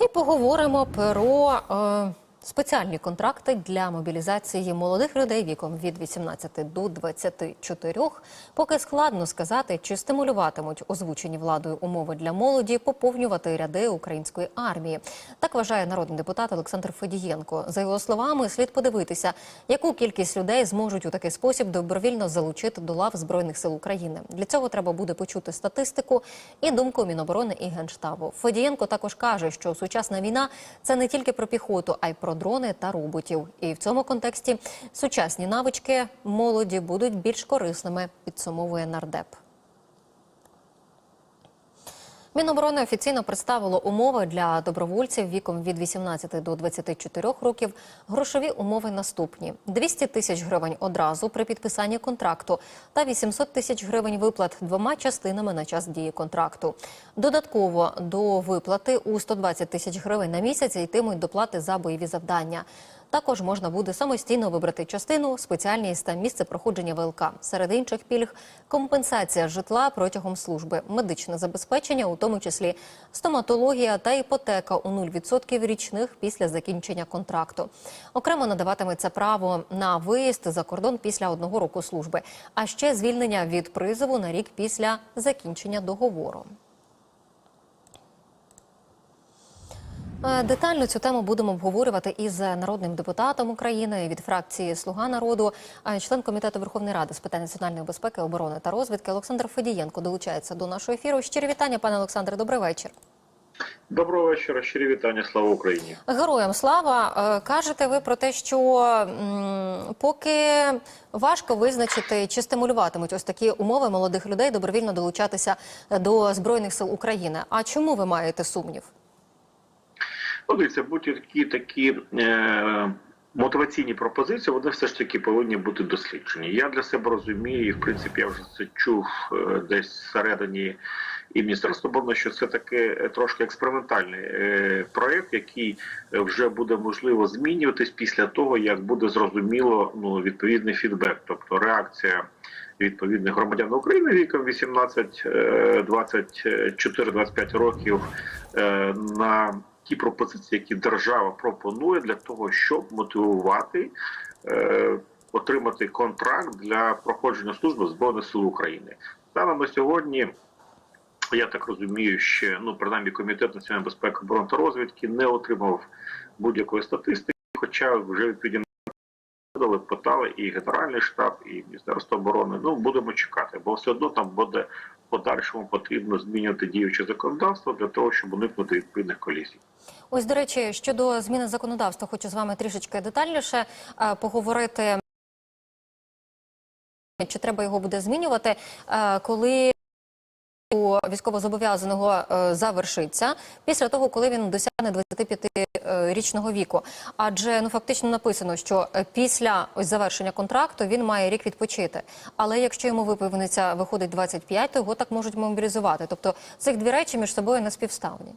І поговоримо про е, спеціальні контракти для мобілізації молодих людей віком від 18 до 24. Поки складно сказати, чи стимулюватимуть озвучені владою умови для молоді поповнювати ряди української армії. Так вважає народний депутат Олександр Федієнко. За його словами, слід подивитися, яку кількість людей зможуть у такий спосіб добровільно залучити до лав збройних сил України. Для цього треба буде почути статистику і думку Міноборони і генштабу. Федієнко також каже, що сучасна війна це не тільки про піхоту, а й про дрони та роботів. І в цьому контексті сучасні навички молоді будуть більш корисними. Підсумовує нардеп. Міноборони офіційно представило умови для добровольців віком від 18 до 24 років. Грошові умови наступні: 200 тисяч гривень одразу при підписанні контракту та 800 тисяч гривень виплат двома частинами на час дії контракту. Додатково до виплати у 120 тисяч гривень на місяць йтимуть доплати за бойові завдання. Також можна буде самостійно вибрати частину, спеціальність та місце проходження ВЛК. Серед інших пільг компенсація житла протягом служби, медичне забезпечення, у тому числі стоматологія та іпотека у 0% річних після закінчення контракту. Окремо надаватиметься право на виїзд за кордон після одного року служби, а ще звільнення від призову на рік після закінчення договору. Детально цю тему будемо обговорювати із народним депутатом України від фракції Слуга народу, член комітету Верховної Ради з питань національної безпеки, оборони та розвідки Олександр Федієнко долучається до нашого ефіру. Щирі вітання, пане Олександре. Добрий вечір. Доброго вечора, щирі вітання, слава Україні. Героям слава Е, кажете ви про те, що м, поки важко визначити, чи стимулюватимуть ось такі умови молодих людей добровільно долучатися до збройних сил України. А чому ви маєте сумнів? Ну, дивіться, будь-які такі е, мотиваційні пропозиції, вони все ж таки повинні бути досліджені. Я для себе розумію, і в принципі я вже це чув е, десь всередині і Міністерства оборони, що це таке трошки експериментальний е, проєкт, який вже буде можливо змінюватись після того, як буде зрозуміло ну, відповідний фідбек, тобто реакція. Відповідних громадян України віком 18, е, 24, 25 років е, на ті пропозиції, які держава пропонує для того, щоб мотивувати е, отримати контракт для проходження служби збройних сил України. Станом на сьогодні. Я так розумію, що ну принаймні комітет національної безпеки оборони та розвідки не отримав будь-якої статистики, хоча вже відповідно Подали, питали і Генеральний штаб, і Міністерство оборони. Ну будемо чекати, бо все одно там буде в подальшому потрібно змінювати діюче законодавство для того, щоб уникнути відповідних колізій. Ось, до речі, щодо зміни законодавства, хочу з вами трішечки детальніше е, поговорити. Чи треба його буде змінювати, е, коли у військовозобов'язаного е, завершиться після того, коли він досягне 25-річного віку? Адже ну фактично написано, що е, після ось завершення контракту він має рік відпочити. Але якщо йому виповниться виходить 25, то його так можуть мобілізувати. Тобто цих дві речі між собою не співставні.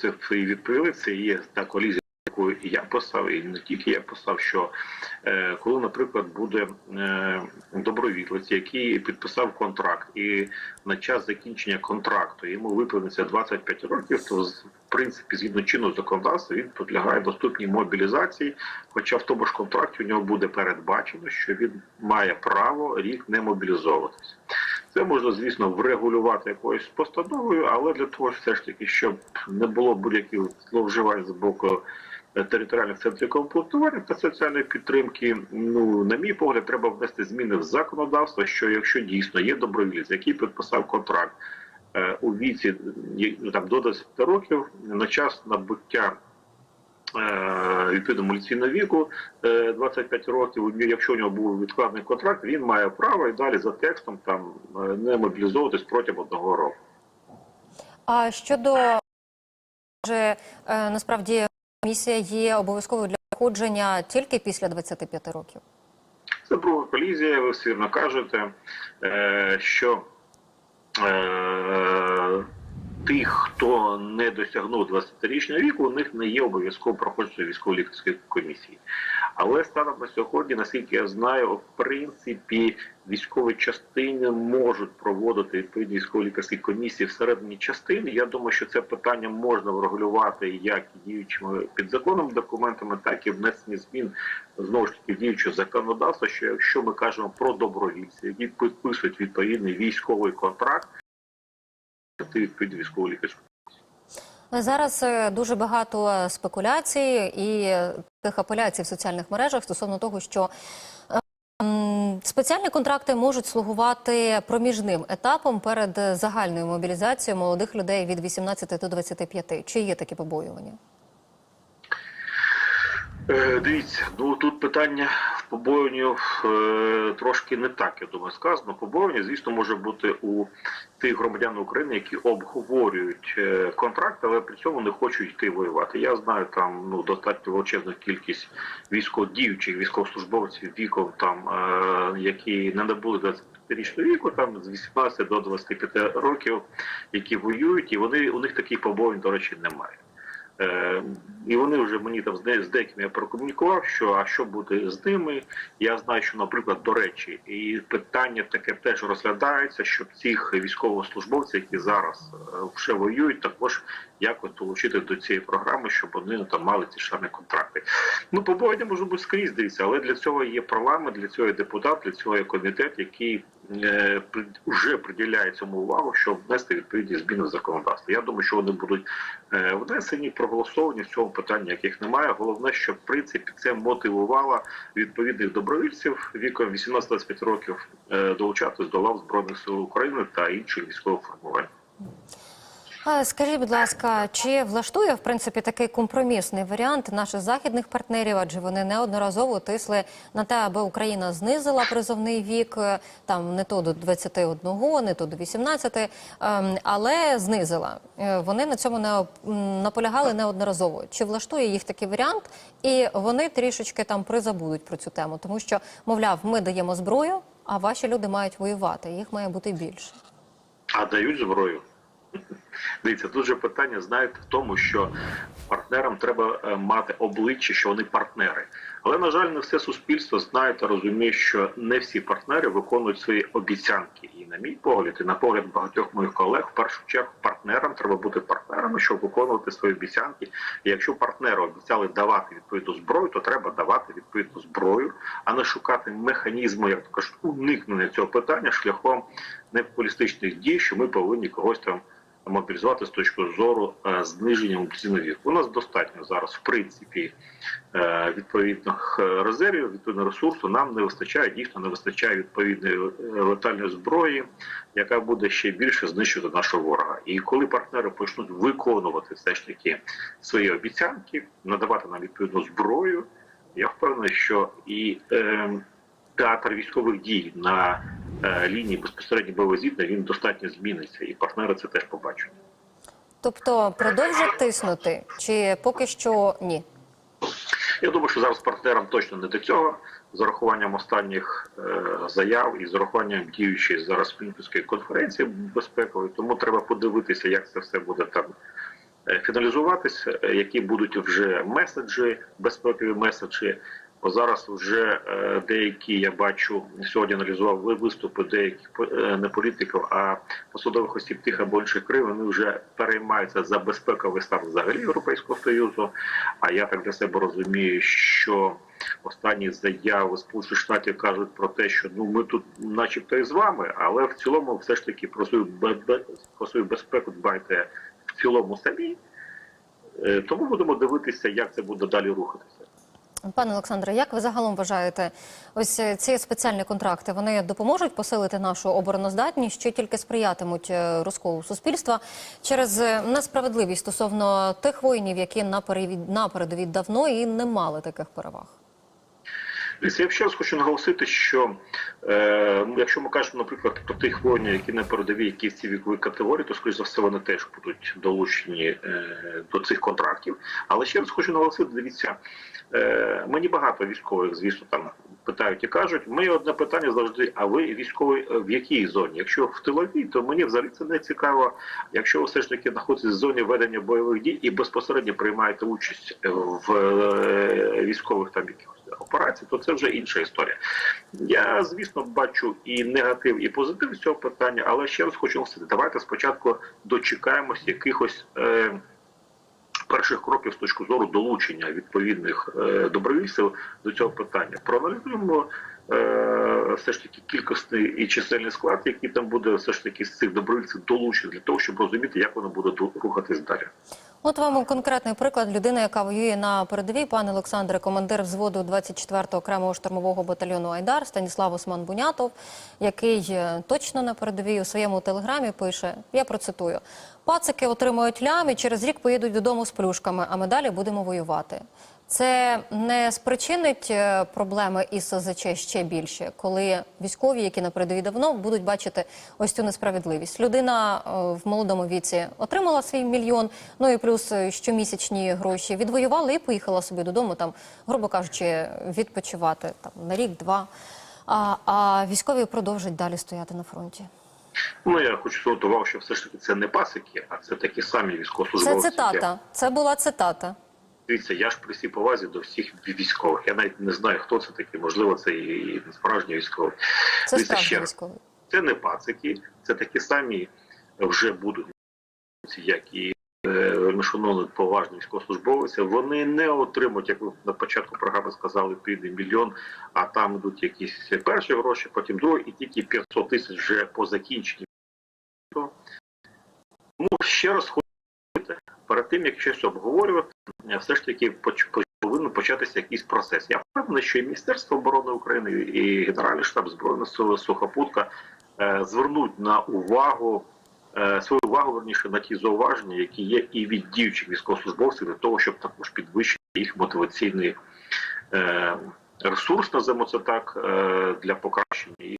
Це відповіли. Це є та колізія, яку я писав, і не тільки я писав, що е, коли, наприклад, буде е, добровілець, який підписав контракт, і на час закінчення контракту йому виповниться 25 років, то в принципі, згідно чинного законодавства, він підлягає доступній мобілізації. Хоча в тому ж контракті у нього буде передбачено, що він має право рік не мобілізовуватися. Це можна, звісно, врегулювати якоюсь постановою, але для того, все ж таки, щоб не було будь-яких зловживань з боку територіальних центрів комплектування та соціальної підтримки, ну, на мій погляд, треба внести зміни в законодавство, що якщо дійсно є добровілець, який підписав контракт е, у віці е, ну, там, до 10 років на час набуття е, відповідно моліційного віку е, 25 років. Якщо у нього був відкладений контракт, він має право і далі за текстом там е, не мобілізовуватись протягом одного року. А щодо е, насправді місія є обов'язковою для проходження тільки після 25 років. Це друга колізія. Ви свірно вірно кажете, е, що е, тих, хто не досягнув 20-річного віку, у них не є обов'язково проходження військово-лікарської комісії. Але станом на сьогодні, наскільки я знаю, в принципі військові частини можуть проводити відповідні військово-лікарські комісії всередині частини. Я думаю, що це питання можна врегулювати як діючими підзаконними документами, так і внесені змін знову ж таки в діюче законодавство. Що якщо ми кажемо про добровільців, які підписують відповідний військовий контракт, ти відповідь військово лікарську. Зараз е, дуже багато спекуляцій і тих апеляцій в соціальних мережах стосовно того, що е, спеціальні контракти можуть слугувати проміжним етапом перед загальною мобілізацією молодих людей від 18 до 25. Чи є такі побоювання? Е, Дивіться, ну тут питання в побоюванню е, трошки не так, я думаю, сказано. Побоювання, звісно, може бути у тих громадян України, які обговорюють е, контракт, але при цьому не хочуть йти воювати. Я знаю там ну достатньо величезну кількість військоводіючих військовослужбовців віком, там е, які не набули 25-річного віку, там з 18 до 25 років, які воюють, і вони у них таких побоювань, до речі, немає. Е, і вони вже мені там з, де, з деякими я прокомунікував, що а що буде з ними. Я знаю, що, наприклад, до речі, і питання таке теж розглядається, щоб цих військовослужбовців, які зараз вже воюють, також якось долучити до цієї програми, щоб вони ну, там мали ці шарні контракти. Ну, побоювання може бути скрізь дивіться, але для цього є парламент, для цього є депутат, для цього є комітет, який е, вже приділяє цьому увагу, щоб внести відповідні зміни в законодавство. Я думаю, що вони будуть е, внесені, проголосовані в цьому питанні, яких немає. Головне, щоб в принципі це мотивувало відповідних добровольців віком 18-25 років е, долучатись до лав збройних сил України та інших військових формувань. Скажіть, будь ласка, чи влаштує в принципі такий компромісний варіант наших західних партнерів? Адже вони неодноразово тисли на те, аби Україна знизила призовний вік е, там не то до 21, не то до 18, ем, але знизила. Е, Вони на цьому не наполягали неодноразово. Чи влаштує їх такий варіант? І вони трішечки там призабудуть про цю тему, тому що, мовляв, ми даємо зброю, а ваші люди мають воювати. Їх має бути більше. А дають зброю. Дивіться, тут же питання, знаєте, в тому, що партнерам треба е, мати обличчя, що вони партнери. Але, на жаль, не все суспільство знає та розуміє, що не всі партнери виконують свої обіцянки. І на мій погляд, і на погляд багатьох моїх колег, в першу чергу партнерам треба бути партнерами, щоб виконувати свої обіцянки. І якщо партнери обіцяли давати відповідну зброю, то треба давати відповідну зброю, а не шукати механізми, як то кажуть, уникнення цього питання шляхом непопулістичних дій, що ми повинні когось там мобілізувати з точки зору е, зниження мобілізаційного віку. У нас достатньо зараз, в принципі, е, відповідних е, резервів, відповідного ресурсу. Нам не вистачає, дійсно не вистачає відповідної летальної зброї, яка буде ще більше знищувати нашого ворога. І коли партнери почнуть виконувати все ж таки свої обіцянки, надавати нам відповідну зброю, я впевнений, що і е, театр військових дій на лінії безпосередньо бойового зіткнення він достатньо зміниться, і партнери це теж побачать. Тобто продовжать тиснути, чи поки що ні? Я думаю, що зараз партнерам точно не до цього. З урахуванням останніх е, заяв і з урахуванням діючої зараз Мінської конференції безпекової, тому треба подивитися, як це все буде там е, фіналізуватися, е, які будуть вже меседжі, безпекові меседжі. Бо зараз вже е, деякі я бачу сьогодні аналізував виступи деяких е, не політиків, а посадових осіб тих або інших країн. Вони вже переймаються за безпековий стан взагалі Європейського союзу. А я так для себе розумію, що останні заяви Сполучених Штатів кажуть про те, що ну ми тут, начебто, і з вами, але в цілому, все ж таки, про свою про свою безпеку дбайте в цілому самі. Е, Тому будемо дивитися, як це буде далі рухатися. Пане Олександре, як ви загалом вважаєте, ось е, ці спеціальні контракти вони допоможуть посилити нашу обороноздатність, чи тільки сприятимуть е, розколу суспільства через е, несправедливість стосовно тих воїнів, які на передовій давно і не мали таких переваг? Дивіться, Я ще раз хочу наголосити, що е, ну, якщо ми кажемо, наприклад, про тих воїнів, які на передовій, які в цій віковій категорії, то скоріш за все вони теж будуть долучені е, до цих контрактів. Але ще раз хочу наголосити, дивіться, е, мені багато військових, звісно, там питають і кажуть, ми одне питання завжди, а ви військовий е, в якій зоні? Якщо в тиловій, то мені взагалі це не цікаво. Якщо ви все ж таки знаходитесь в зоні ведення бойових дій і безпосередньо приймаєте участь е, в е, військових там якихось операцій, то це вже інша історія. Я, звісно, бачу і негатив, і позитив з цього питання, але ще раз хочу сказати, давайте спочатку дочекаємось якихось. Е, перших кроків з точки зору долучення відповідних е, добровільців до цього питання. Проаналізуємо е, все ж таки кількісний і чисельний склад, який там буде все ж таки з цих добровільців долучений для того, щоб розуміти, як воно буде рухатись далі. От вам конкретний приклад людини, яка воює на передовій, пане Олександре, командир взводу 24-го окремого штурмового батальйону Айдар Станіслав Осман Бунятов, який е, точно на передовій у своєму телеграмі пише: я процитую: пацики отримують лям через рік поїдуть додому з плюшками, а ми далі будемо воювати. Це не спричинить е, проблеми із СЗЧ ще більше, коли військові, які на передовій давно, будуть бачити ось цю несправедливість. Людина е, в молодому віці отримала свій мільйон, ну і плюс е, щомісячні гроші відвоювала і поїхала собі додому, там, грубо кажучи, відпочивати там на рік-два. А, а військові продовжать далі стояти на фронті. Ну я хочу увагу, що все ж таки це не пасики, а це такі самі Це цитата. Це була цитата. Дивіться, я ж при всій повазі до всіх військових. Я навіть не знаю, хто це такий. Можливо, це і, не справжній військовий. Це Дивіться, ще раз. Це не пацики, це такі самі вже будуть, як і е, шановний поважний військовослужбовці. Вони не отримують, як ви на початку програми сказали, піде мільйон, а там йдуть якісь перші гроші, потім другі, і тільки 500 тисяч вже по закінченні. Тому ще раз хочу тим, як щось обговорювати, е, все ж таки повинен початися якийсь процес. Я впевнений, що і Міністерство оборони України, і Генеральний штаб Збройних сил Сухопутка е, звернуть на увагу е, свою увагу верніше на ті зауваження, які є і від діючих військовослужбовців, для того, щоб також підвищити їх мотиваційний ресурс, називаємо це так, для покращення їх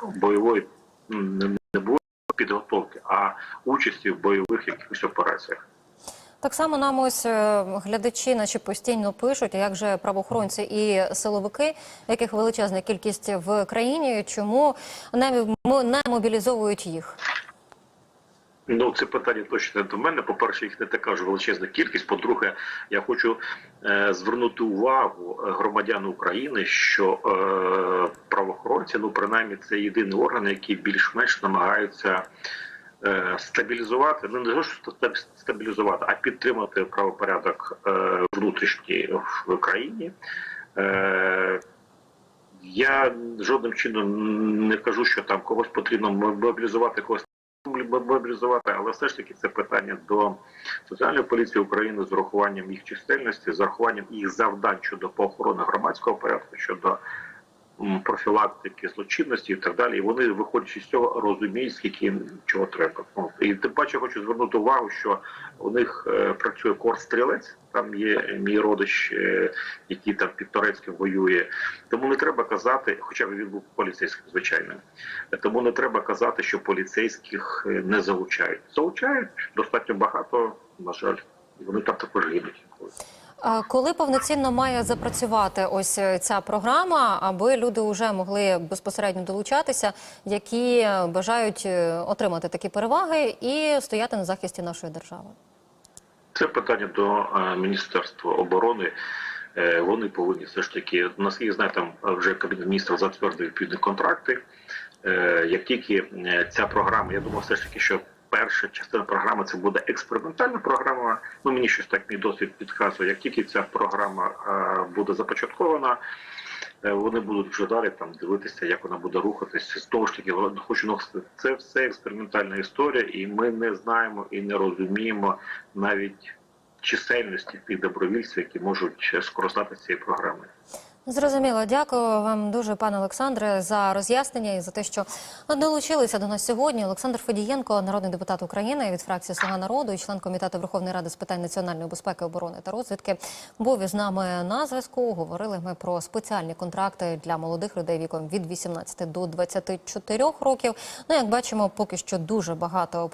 бойової не, бойової підготовки, а участі в бойових якихось операціях. Так само нам ось е, глядачі наші постійно пишуть, як же правоохоронці і силовики, яких величезна кількість в країні, чому не, мобілізовують їх? Ну, це питання точно не до мене. По-перше, їх не така ж величезна кількість. По-друге, я хочу е, звернути увагу е, громадян України, що е, правоохоронці, ну принаймні, це єдиний орган, який більш-менш намагаються стабілізувати, ну не що стабілізувати, а підтримати правопорядок е, внутрішній в країні. Е, я жодним чином не кажу, що там когось потрібно мобілізувати, когось мобілізувати, але все ж таки це питання до соціальної поліції України з урахуванням їх чисельності, з урахуванням їх завдань щодо охорони громадського порядку, щодо профілактики злочинності і так далі. І вони, виходячи з цього, розуміють, скільки їм чого треба. Ну, І тим паче хочу звернути увагу, що у них е, працює корс стрілець. Там є мій родич, е, який там під Торецьким воює. Тому не треба казати, хоча б він був поліцейським, звичайно. Тому не треба казати, що поліцейських е, не залучають. Залучають достатньо багато, на жаль, вони там також гинуть. Коли повноцінно має запрацювати ось е, ця програма, аби люди вже могли безпосередньо долучатися, які е, бажають е, отримати такі переваги і стояти на захисті нашої держави? Це питання до Міністерства оборони. Вони повинні все ж таки, наскільки знаю, там вже кабінет міністрів затвердив відповідні контракти. Як тільки ця програма, я думаю, все ж таки, що перша частина програми це буде експериментальна програма. Ну мені щось так мій досвід підказує. Як тільки ця програма е, буде започаткована, е, вони будуть вже далі там дивитися, як вона буде рухатись. З того ж таки, хочу нагадати, це все експериментальна історія, і ми не знаємо і не розуміємо навіть чисельності тих добровільців, які можуть скористатися цією програмою. Зрозуміло, дякую вам дуже, пане Олександре, за роз'яснення і за те, що долучилися до нас сьогодні. Олександр Федієнко, народний депутат України від фракції Слуга народу і член комітету Верховної Ради з питань національної безпеки, оборони та розвідки, був із нами на зв'язку. Говорили ми про спеціальні контракти для молодих людей віком від 18 до 24 років. Ну, як бачимо, поки що дуже багато